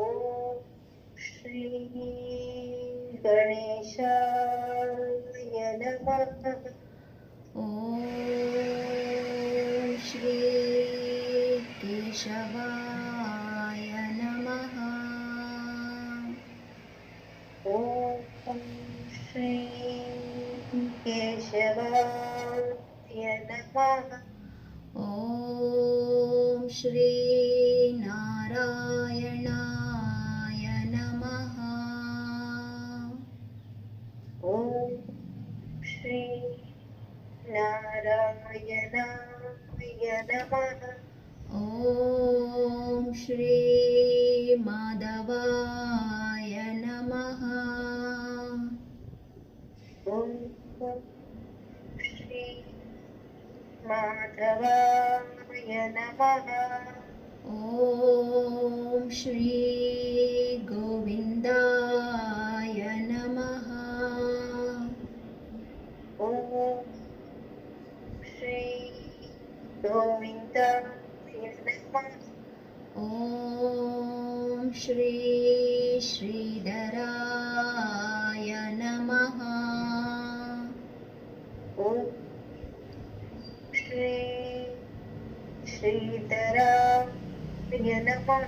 ॐ श्री गणेशाय नमः ॐ श्री केशवाय नमः। ॐ श्री केशवाय नमः। ॐ श्री नारायणाय ॐ श्री माधवाय नमः। श्री माधवाय नमः। ॐ श्री ॐ श्री श्रीधराय नमः ॐ श्री श्रीधराय नमः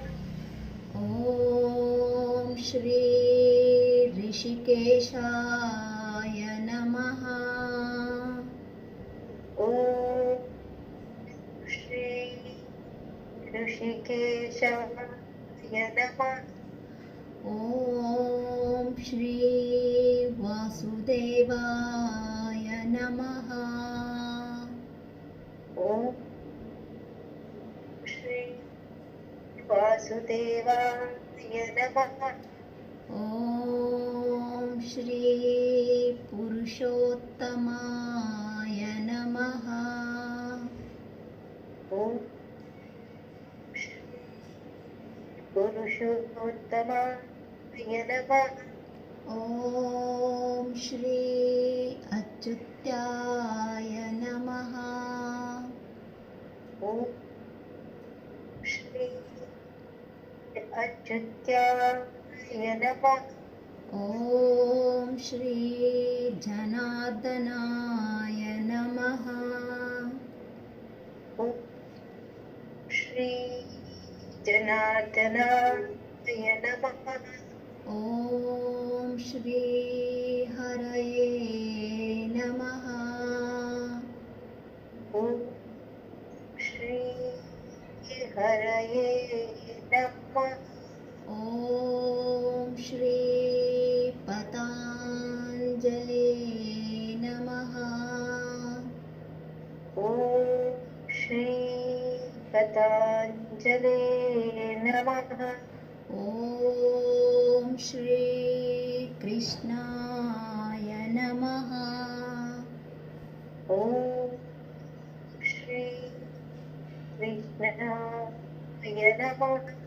ॐ श्री ऋषिकेशाय नमः ॐ श्री वासुदेवाय नमः। ॐ श्री वासुदेवाय नमः। ॐ श्री पुरुषोत्तमाय नमः। ॐ पुरुषोत्तमाय नमः ॐ श्री अच्युत्याय नमः। ॐ श्री अच्युत्याय नमः। ॐ श्री जनार्दनाय नमः ॐ श्री जनार्दनाय नमः ॐ श्री हरये नमः। ॐ श्री हरये नमः। ॐ श्री पताञ्जले नमः। ॐ श्री पताञ्जले नमः। ॐ श्री कृष्णाय नमः। ॐ श्री कृष्णाय नमः